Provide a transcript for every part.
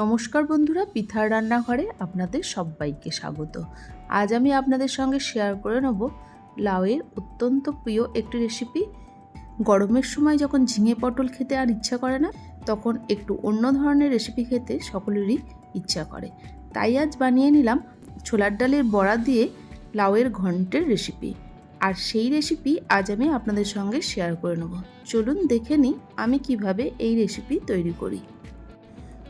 নমস্কার বন্ধুরা পিঠার রান্নাঘরে আপনাদের সবাইকে স্বাগত। আজ আমি আপনাদের সঙ্গে শেয়ার করে নেব লাউয়ের অত্যন্ত প্রিয় একটি রেসিপি গরমের সময় যখন ঝিঙে পটল খেতে আর ইচ্ছা করে না, তখন একটু অন্য ধরনের রেসিপি খেতে সকলেরই ইচ্ছা করে। তাই আজ বানিয়ে নিলাম ছোলার ডালের বড়া দিয়ে লাউয়ের ঘন্টের রেসিপি আর সেই রেসিপি আজ আমি আপনাদের সঙ্গে শেয়ার করে নেব। চলুন দেখে নিই আমি কীভাবে এই রেসিপি তৈরি করি।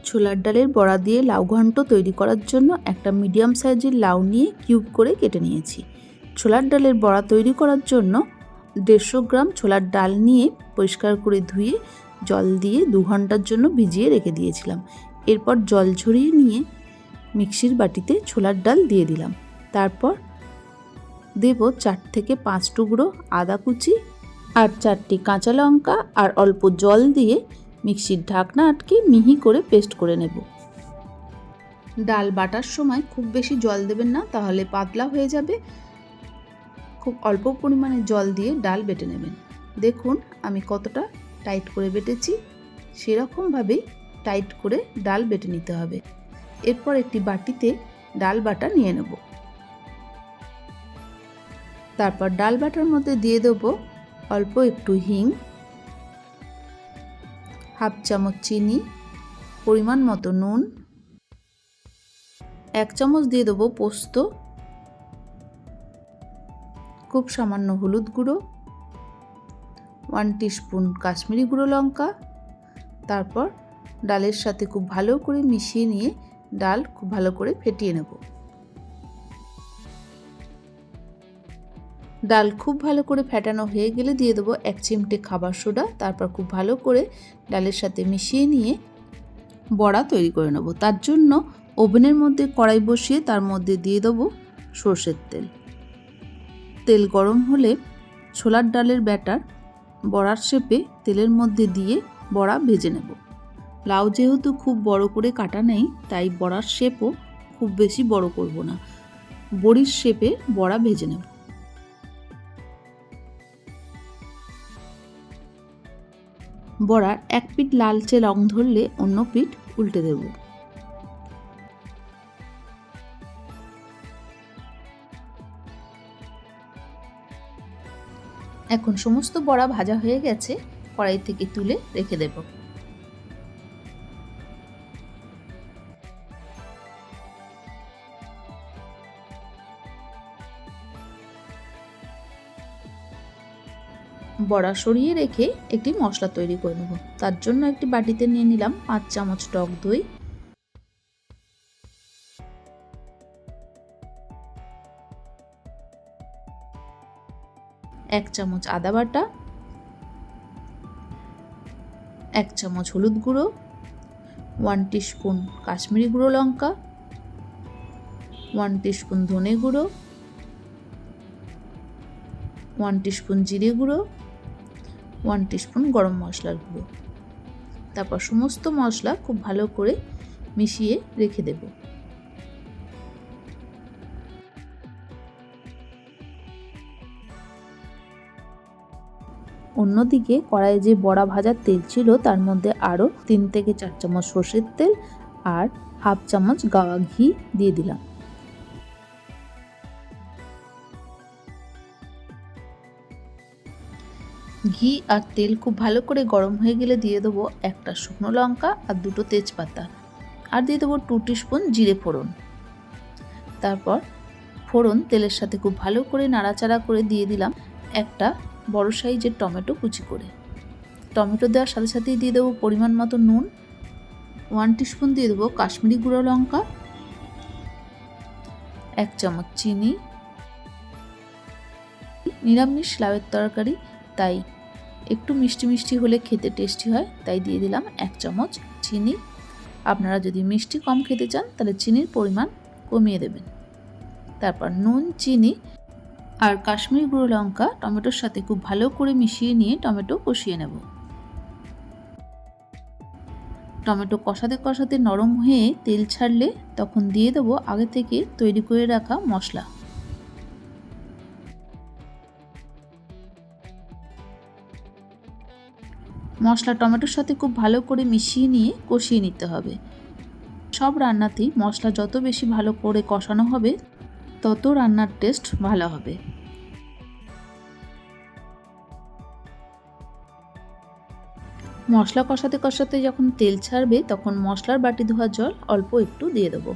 ছোলার ডালের বড়া দিয়ে লাউ ঘন্ট তৈরি করার জন্য একটা মিডিয়াম সাইজের লাউ নিয়ে কিউব করে কেটে নিয়েছি। ছোলার ডালের বড়া তৈরি করার জন্য দেড়শো গ্রাম ছোলার ডাল নিয়ে পরিষ্কার করে ধুয়ে জল দিয়ে দু ঘণ্টার জন্য ভিজিয়ে রেখে দিয়েছিলাম। এরপর জল ঝরিয়ে নিয়ে মিক্সির বাটিতে ছোলার ডাল দিয়ে দিলাম। তারপর দেব চার থেকে পাঁচ টুকরো আদা কুচি আর চারটি কাঁচা লঙ্কা আর অল্প জল দিয়ে মিক্সির ঢাকনা আটকে মিহি করে পেস্ট করে নেব। ডাল বাটার সময় খুব বেশি জল দেবেন না, তাহলে পাতলা হয়ে যাবে। খুব অল্প পরিমাণে জল দিয়ে ডাল বেটে নেবেন। দেখুন আমি কতটা টাইট করে বেটেছি। সেরকমভাবেই টাইট করে ডাল বেটে নিতে হবে। এরপর একটি বাটিতে ডাল বাটা নিয়ে নেব। তারপর ডাল বাটার মধ্যে দিয়ে দেবো অল্প একটু হিং হাফ চামচ চিনি, পরিমাণ মতো নুন, এক চামচ দিয়ে দেবো পোস্ত, খুব সামান্য হলুদ গুঁড়ো, ওয়ান স্পুন কাশ্মীরি গুঁড়ো লঙ্কা, তারপর ডালের সাথে খুব ভালো করে মিশিয়ে নিয়ে ডাল খুব ভালো করে ফেটিয়ে নেব। ডাল খুব ভালো করে ফেটানো হয়ে গেলে দিয়ে দেবো এক চিমটে খাবার সোডা, তারপর খুব ভালো করে ডালের সাথে মিশিয়ে নিয়ে বড়া তৈরি করে নেব। তার জন্য ওভেনের মধ্যে কড়াই বসিয়ে তার মধ্যে দিয়ে দেবো সর্ষের তেল। তেল গরম হলে ছোলার ডালের ব্যাটার বড়ার শেপে তেলের মধ্যে দিয়ে বড়া ভেজে নেব। লাউ যেহেতু খুব বড় করে কাটা নেই, তাই বড়ার শেপও খুব বেশি বড় করব না। বড়ির শেপে বড়া ভেজে নেব। বড়ার এক পিঠ লালচে রং ধরলে অন্য পিঠ উল্টে দেব। এখন সমস্ত বড়া ভাজা হয়ে গেছে, কড়াই থেকে তুলে রেখে দেব। বড়া সরিয়ে রেখে একটি মশলা তৈরি করে নেব। তার জন্য একটি বাটিতে নিয়ে নিলাম পাঁচ চামচ টক দই। এক চামচ আদা বাটা। এক চামচ হলুদ গুঁড়ো। ওয়ান স্পুন কাশ্মীরি গুঁড়ো লঙ্কা। ওয়ান স্পুন ধনে গুঁড়ো। ওয়ান স্পুন জিরে গুঁড়ো। ওয়ান স্পুন গরম মশলার গুঁড়ো। তারপর সমস্ত মশলা খুব ভালো করে মিশিয়ে রেখে দেব। অন্যদিকে কড়াইয়ে যে বড়া ভাজার তেল ছিল, তার মধ্যে আরও তিন থেকে চার চামচ সর্ষের তেল আর হাফ চামচ গাওয়া ঘি দিয়ে দিলাম। ঘি আর তেল খুব ভালো করে গরম হয়ে গেলে দিয়ে দেবো একটা শুকনো লঙ্কা আর দুটো তেজপাতা। আর দিয়ে দেবো টু স্পুন জিরে ফোড়ন। তারপর ফোড়ন তেলের সাথে খুব ভালো করে নাড়াচাড়া করে দিয়ে দিলাম একটা বড় সাইজের টমেটো কুচি করে। টমেটো দেওয়ার সাথে সাথেই দিয়ে দেবো পরিমাণ মতো নুন ওয়ান স্পুন দিয়ে দেবো কাশ্মীরি গুঁড়ো লঙ্কা, এক চামচ চিনি, নিরামিষ লাউয়ের তরকারি, তাই একটু মিষ্টি মিষ্টি হলে খেতে টেস্টি হয়, তাই দিয়ে দিলাম এক চামচ চিনি। আপনারা যদি মিষ্টি কম খেতে চান, তাহলে চিনির পরিমাণ কমিয়ে দেবেন। তারপর নুন, চিনি আর কাশ্মীর গুঁড়ো লঙ্কা টমেটোর সাথে খুব ভালো করে মিশিয়ে নিয়ে টমেটো কষিয়ে নেব। টমেটো কষাতে কষাতে নরম হয়ে তেল ছাড়লে তখন দিয়ে দেবো আগে থেকে তৈরি করে রাখা মশলা। মশলা টমেটোর সাথে খুব ভালো করে মিশিয়ে নিয়ে কষিয়ে নিতে হবে। সব রান্নাতেই মশলা যত বেশি ভালো করে কষানো হবে, তত রান্নার টেস্ট ভালো হবে। মশলা কষাতে কষাতে যখন তেল ছাড়বে, তখন মশলার বাটি ধোয়া জল অল্প একটু দিয়ে দেবো।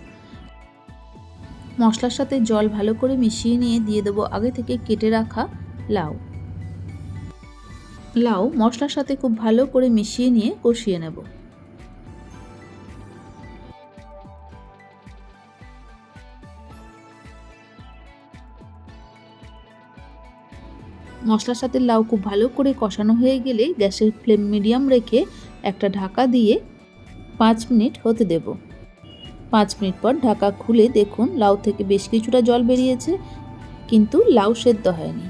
মশলার সাথে জল ভালো করে মিশিয়ে নিয়ে দিয়ে দেবো আগে থেকে কেটে রাখা লাউ। লাউ মশলার সাথে খুব ভালো করে মিশিয়ে নিয়ে কষিয়ে নেব। মশলার সাথে লাউ খুব ভালো করে কষানো হয়ে গেলে গ্যাসের ফ্লেম মিডিয়াম রেখে একটা ঢাকা দিয়ে পাঁচ মিনিট হতে দেব। পাঁচ মিনিট পর ঢাকা খুলে দেখুন লাউ থেকে বেশ কিছুটা জল বেরিয়েছে, কিন্তু লাউ সেদ্ধ হয়নি।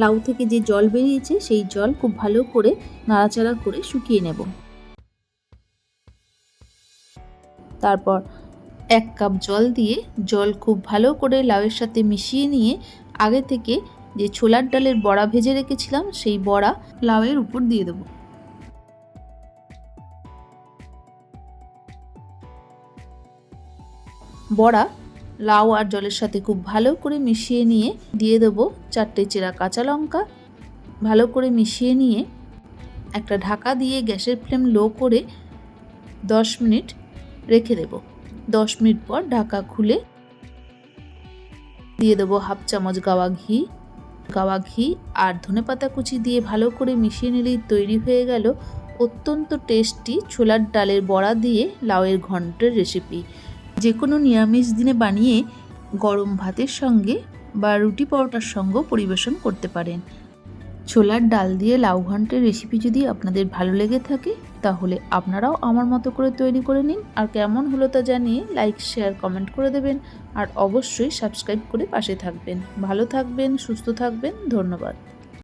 লাউ থেকে যে জল বেরিয়েছে, সেই জল খুব ভালো করে নাড়াচাড়া করে শুকিয়ে নেব। তারপর এক কাপ জল দিয়ে জল খুব ভালো করে লাউয়ের সাথে মিশিয়ে নিয়ে আগে থেকে যে ছোলার ডালের বড়া ভেজে রেখেছিলাম, সেই বড়া লাউয়ের উপর দিয়ে দেবো। বড়া লাউ আর জলের সাথে খুব ভালো করে মিশিয়ে নিয়ে দিয়ে দেবো চারটে চেরা কাঁচা লঙ্কা। ভালো করে মিশিয়ে নিয়ে একটা ঢাকা দিয়ে গ্যাসের ফ্লেম লো করে দশ মিনিট রেখে দেব। দশ মিনিট পর ঢাকা খুলে দিয়ে দেবো হাফ চামচ গাওয়া ঘি। গাওয়া ঘি আর ধনেপাতা কুচি দিয়ে ভালো করে মিশিয়ে নিলেই তৈরি হয়ে গেল অত্যন্ত টেস্টি ছোলার ডালের বড়া দিয়ে লাউয়ের ঘন্টের রেসিপি যে কোনো নিরামিষ দিনে বানিয়ে গরম ভাতের সঙ্গে বা রুটি পরোটার সঙ্গেও পরিবেশন করতে পারেন। ছোলার ডাল দিয়ে লাউ ঘন্টের রেসিপি যদি আপনাদের ভালো লেগে থাকে, তাহলে আপনারাও আমার মতো করে তৈরি করে নিন। আর কেমন হলো তা জানিয়ে লাইক শেয়ার কমেন্ট করে দেবেন। আর অবশ্যই সাবস্ক্রাইব করে পাশে থাকবেন। ভালো থাকবেন, সুস্থ থাকবেন। ধন্যবাদ।